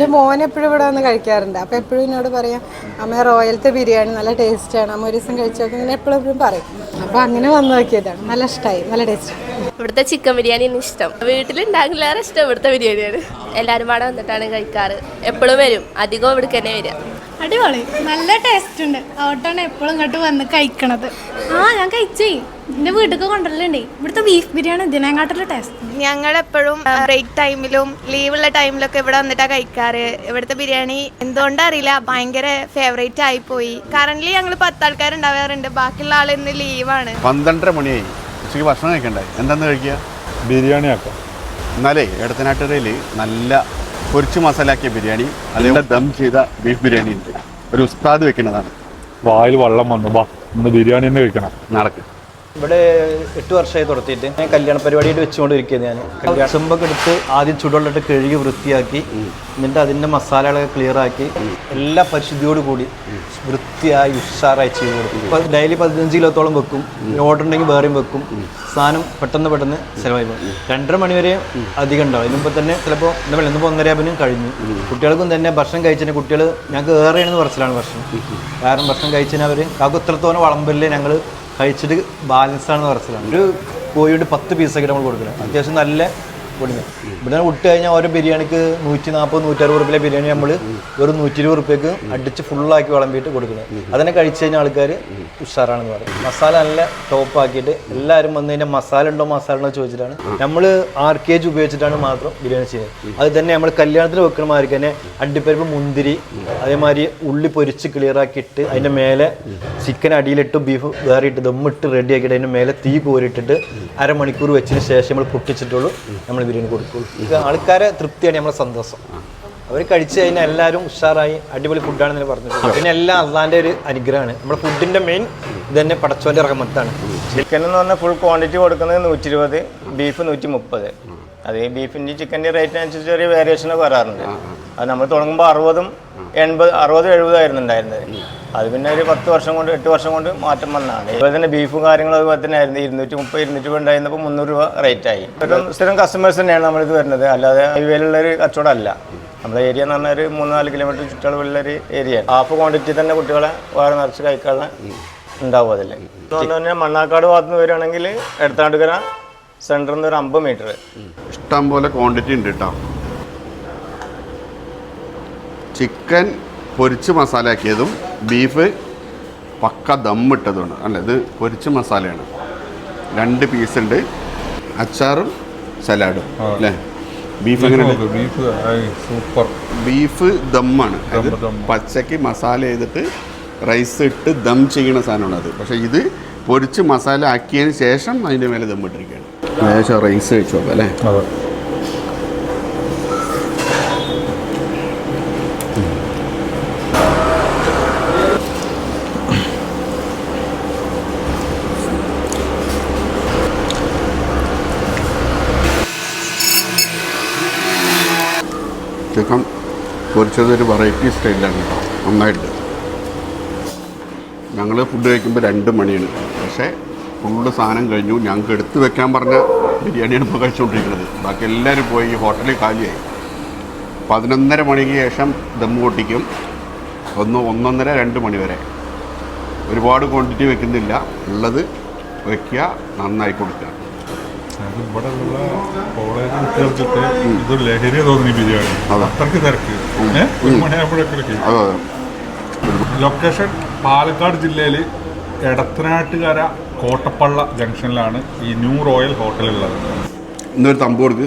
എന്റെ മോൻ എപ്പോഴും ഇവിടെ വന്ന് കഴിക്കാറുണ്ട്. അപ്പോൾ എപ്പോഴും എന്നോട് പറയാം അമ്മ റോയൽത്തെ ബിരിയാണി നല്ല ടേസ്റ്റാണ് അമ്മ ഒരു ദിവസം കഴിച്ചു നോക്കി. ഇങ്ങനെ എപ്പോഴും പറയും. അപ്പോൾ അങ്ങനെ വന്ന് നോക്കിയതാണ്. നല്ല ഇഷ്ടമായി നല്ല ടേസ്റ്റ് ഇവിടുത്തെ ചിക്കൻ ബിരിയാണി എനിക്ക് ഇഷ്ടം. വീട്ടിലുണ്ടാക്കില്ലാറെ ഇഷ്ടം ഇവിടുത്തെ ബിരിയാണിയാണ്. എല്ലാവരും പാടെ വന്നിട്ടാണ് കഴിക്കാറ്. എപ്പോഴും വരും. അധികം ഇവിടേക്ക് തന്നെ വരിക. അടിപൊളി. നല്ല ടേസ്റ്റ് ഉണ്ട്. അതുകൊണ്ടാണ് എപ്പോഴും ഇങ്ങോട്ട് വന്ന് കഴിക്കണത്. ആ ഞാൻ കഴിച്ചേ. എന്റെ വീട്ടിൽ കൊണ്ടുവരലുണ്ടേ. ഇവിടുത്തെ ബീഫ് ബിരിയാണി ഇതിനെക്കാട്ടുള്ള ടേസ്റ്റ് ഞങ്ങൾ എപ്പോഴും ബ്രേക്ക് ടൈമിലും ലീവുള്ള ടൈമിലൊക്കെ ഇവിടെ വന്നിട്ടാ കഴിക്കാറ്. ഇവിടുത്തെ ബിരിയാണി എന്തുകൊണ്ടറിയില്ല ഭയങ്കര ഫേവറേറ്റ് ആയി പോയി. കറന്റ് ഞങ്ങൾ പത്താൾക്കാരുണ്ടാവാറുണ്ട് ബാക്കിയുള്ള ആൾ ഇന്ന് ലീവാണ് പന്ത്രണ്ടര മണിയായി. ഉച്ചയ്ക്ക് ഭക്ഷണം കഴിക്കണ്ടേ? എന്താന്ന് കഴിക്കുക? ബിരിയാണി ആക്കാം എന്നാലേ ഇടത്തനാട്ടുകരയിൽ നല്ല പൊരിച്ച് മസാലാക്കിയ ബിരിയാണി അതേപോലെ ദം ചെയ്ത ബീഫ് ബിരിയാണി ഉണ്ട് ഒരു ഉസ്താദ് വെക്കുന്നതാണ്. വായിൽ വെള്ളം വന്നു. ബാ ഇന്ന് ബിരിയാണി തന്നെ കഴിക്കണം. നടക്ക് ഇവിടെ എട്ട് വർഷമായി തുടത്തിയിട്ട് ഞാൻ കല്യാണ പരിപാടിയായിട്ട് വെച്ചുകൊണ്ടിരിക്കുന്നത് ഞാൻ. കല്യാണ ചെമ്പൊക്കെ എടുത്ത് ആദ്യം ചുടുവെള്ളമിട്ട് കഴുകി വൃത്തിയാക്കി എന്നിട്ട് അതിന്റെ മസാലകളൊക്കെ ക്ലിയർ ആക്കി എല്ലാ പരിശുദ്ധിയോട് കൂടി വൃത്തിയായി ഉഷാറായി ചെയ്ത് കൊടുക്കും. ഇപ്പോൾ ഡെയിലി പതിനഞ്ച് കിലോത്തോളം വെക്കും. ഓർഡർ ഉണ്ടെങ്കിൽ വേറെയും വെക്കും. സാധനം പെട്ടെന്ന് പെട്ടെന്ന് ചിലവായി പോകും. രണ്ടര മണിവരെ അധികം ഉണ്ടാവും. ഇതിനുമ്പോൾ തന്നെ ചിലപ്പോൾ എന്താ പറയുക ഇന്നിപ്പോൾ ഒന്നരയാപ്പിനും കഴിഞ്ഞു. കുട്ടികൾക്കും തന്നെ ഭക്ഷണം കഴിച്ചതിന് കുട്ടികൾ ഞങ്ങൾക്ക് ഏറെയാണെന്ന് പറച്ചിലാണ് ഭക്ഷണം. കാരണം ഭക്ഷണം കഴിച്ചതിന് അവർ ആ ഇത്രത്തോളം വളമ്പല്ലേ ഞങ്ങൾ കഴിച്ചിട്ട് ബാലൻസ് ആണെന്ന് പറച്ചിലാണ് ഒരു കോഴിയുടെ പത്ത് പീസൊക്കെ നമ്മൾ കൊടുക്കുന്നത് അത്യാവശ്യം നല്ല പൊടിമ ഇവിടെ വിട്ട് കഴിഞ്ഞാൽ ഓരോ ബിരിയാണിക്ക് നൂറ്റി നാൽപ്പത് നൂറ്ററുപത് റുപ്യ ബിരിയാണി നമ്മൾ ഒരു നൂറ്റി ഇരുപത് റുപ്യക്ക് അടിച്ച് ഫുള്ളാക്കി വിളമ്പിയിട്ട് കൊടുക്കുന്നത്. അതിനെ കഴിച്ചു കഴിഞ്ഞാൽ ആൾക്കാർ ഉഷാറാണെന്ന് പറയും. മസാല നല്ല ടോപ്പാക്കിയിട്ട് എല്ലാവരും വന്ന് കഴിഞ്ഞാൽ മസാല ഉണ്ടോ മസാല ഉണ്ടോ ചോദിച്ചിട്ടാണ് നമ്മൾ ആർ കെ ജി ഉപയോഗിച്ചിട്ടാണ് മാത്രം ബിരിയാണി ചെയ്യുന്നത്. അത് തന്നെ നമ്മൾ കല്യാണത്തിന് മാതിരി തന്നെ അണ്ടിപ്പരിപ്പ് മുന്തിരി അതേമാതിരി ഉള്ളി പൊരിച്ച് ക്ലിയർ ആക്കിയിട്ട് അതിന്റെ മേലെ ചിക്കൻ അടിയിലിട്ട് ബീഫ് വേറെ ദമ്മിട്ട് റെഡി ആക്കിയിട്ട് അതിന്റെ മേലെ തീ കോരിട്ടിട്ട് അരമണിക്കൂർ വെച്ചതിന് ശേഷം നമ്മൾ പൊട്ടിച്ചിട്ടുള്ളൂ. നമ്മൾ ബിരിയാണി കൊടുക്കുള്ളൂ. ഇത് ആൾക്കാരെ തൃപ്തിയാണ് നമ്മളെ സന്തോഷം. അവർ കഴിച്ചു കഴിഞ്ഞാൽ എല്ലാവരും ഉഷാറായി അടിപൊളി ഫുഡാണെന്ന് പറഞ്ഞിട്ടുണ്ട് പിന്നെ എല്ലാം അള്ളാന്റെ ഒരു അനുഗ്രഹമാണ്. നമ്മുടെ ഫുഡിന്റെ മെയിൻ ഇതന്നെ തന്നെ പടച്ചോന്റെ റഹമത്താണ്. ചിക്കൻ എന്ന് പറഞ്ഞാൽ ഫുൾ ക്വാണ്ടിറ്റി കൊടുക്കുന്നത് നൂറ്റി ഇരുപത് ബീഫ് നൂറ്റി മുപ്പത് അത് ഈ ബീഫിന്റെ ചിക്കന്റെ റേറ്റിനനുസരിച്ച് ചെറിയ വേരിയേഷനൊക്കെ വരാറുണ്ട്. അത് നമ്മൾ തുടങ്ങുമ്പോൾ അറുപതും എൺപത് അറുപത് എഴുപതായിരുന്നു ഉണ്ടായിരുന്നത്. അത് പിന്നെ ഒരു പത്ത് വർഷം കൊണ്ട് എട്ട് വർഷം കൊണ്ട് മാറ്റം വന്നതാണ്. അതുപോലെ തന്നെ ബീഫും കാര്യങ്ങളും അതുപോലെ തന്നെ ആയിരുന്നു. ഇരുന്നൂറ്റി മുപ്പത് ഇരുന്നൂറ്റി ഉണ്ടായിരുന്നപ്പോൾ മുന്നൂറ് രൂപ റേറ്റ് ആയി. ഒരു സ്ഥിരം കസ്റ്റമേഴ്സ് തന്നെയാണ് നമ്മളിത് വരുന്നത്. അല്ലാതെ ഹൈവേയിലുള്ള ഒരു കച്ചവടം അല്ല നമ്മുടെ ഏരിയ എന്ന് പറഞ്ഞാൽ ഒരു മൂന്ന് നാല് കിലോമീറ്റർ ചുറ്റളവുള്ള ഒരു ഏരിയ ഹാഫ് ക്വാണ്ടിറ്റി തന്നെ കുട്ടികളെ വേറെ നിറച്ച് കഴിക്കാനുള്ള ഉണ്ടാവും അതിൽ തന്നെ മണ്ണാക്കാട് ഭാഗത്ത് നിന്ന് വരികയാണെങ്കിൽ എടുത്താണ്ടുകര സെന്ററിൽ നിന്ന് ഒരു അമ്പത് മീറ്റർ ഇഷ്ടം പോലെ ക്വാണ്ടിറ്റി ഉണ്ട് കേട്ടോ ചിക്കൻ പൊരിച്ച് മസാലയാക്കിയതും ബീഫ് പക്ക ദമ്മിട്ടതുമാണ്. അല്ല? ഇത് പൊരിച്ച മസാലയാണ്. രണ്ട് പീസ് ഉണ്ട് അച്ചാറും സലാഡും. അല്ലേ? ബീഫ് എങ്ങനെ ബീഫ് സൂപ്പർ. ബീഫ് ദമ്മാണ്. പച്ചക്ക് മസാല ചെയ്തിട്ട് റൈസ് ഇട്ട് ദം ചെയ്യണ സാധനമാണ് അത്. പക്ഷെ ഇത് പൊരിച്ച് മസാല ആക്കിയതിന് ശേഷം അതിന്റെ മേലെ ദം ഇട്ടിരിക്കുകയാണ്. ലേശം റൈസ് കഴിച്ചു നോക്കാം അല്ലേ? ചിക്കൻ പൊരിച്ചത് വെറൈറ്റി സ്റ്റൈലാണ് കേട്ടോ. നന്നായിട്ട്. ഞങ്ങൾ ഫുഡ് കഴിക്കുമ്പോൾ രണ്ട് മണിയാണ്. പക്ഷേ ഫുള്ള് സാധനം കഴിഞ്ഞു. ഞങ്ങൾക്ക് എടുത്തു വെക്കാൻ പറഞ്ഞ ബിരിയാണിയാണ് ഇപ്പോൾ കഴിച്ചുകൊണ്ടിരിക്കുന്നത് ബാക്കി എല്ലാവരും പോയി ഹോട്ടലിൽ കാലിയായി. പതിനൊന്നര മണിക്ക് ശേഷം ദമ്മ് പൊട്ടിക്കും. ഒന്ന് ഒന്നൊന്നര രണ്ട് മണി വരെ. ഒരുപാട് ക്വാണ്ടിറ്റി വെക്കുന്നില്ല. ഉള്ളത് വയ്ക്കുക നന്നായി കൊടുക്കുക. അത് ഇവിടെ ഉള്ള കോളേജ് കുട്ടികൾക്കൊക്കെ ഇത് ലഹരി തോന്നി ബിരിയാണി അതെ. അത്രയ്ക്ക് തിരക്ക്? ഒരു മണിയാകുമ്പോഴൊക്കെ ലൊക്കേഷൻ പാലക്കാട് ജില്ലയിൽ എടത്തനാട്ടുകര കോട്ടപ്പള്ള ജംഗ്ഷനിലാണ് ഈ ന്യൂ റോയൽ ഹോട്ടൽ ഉള്ളത്. ഇന്നൊരു തമ്പ് കൊടുക്ക്.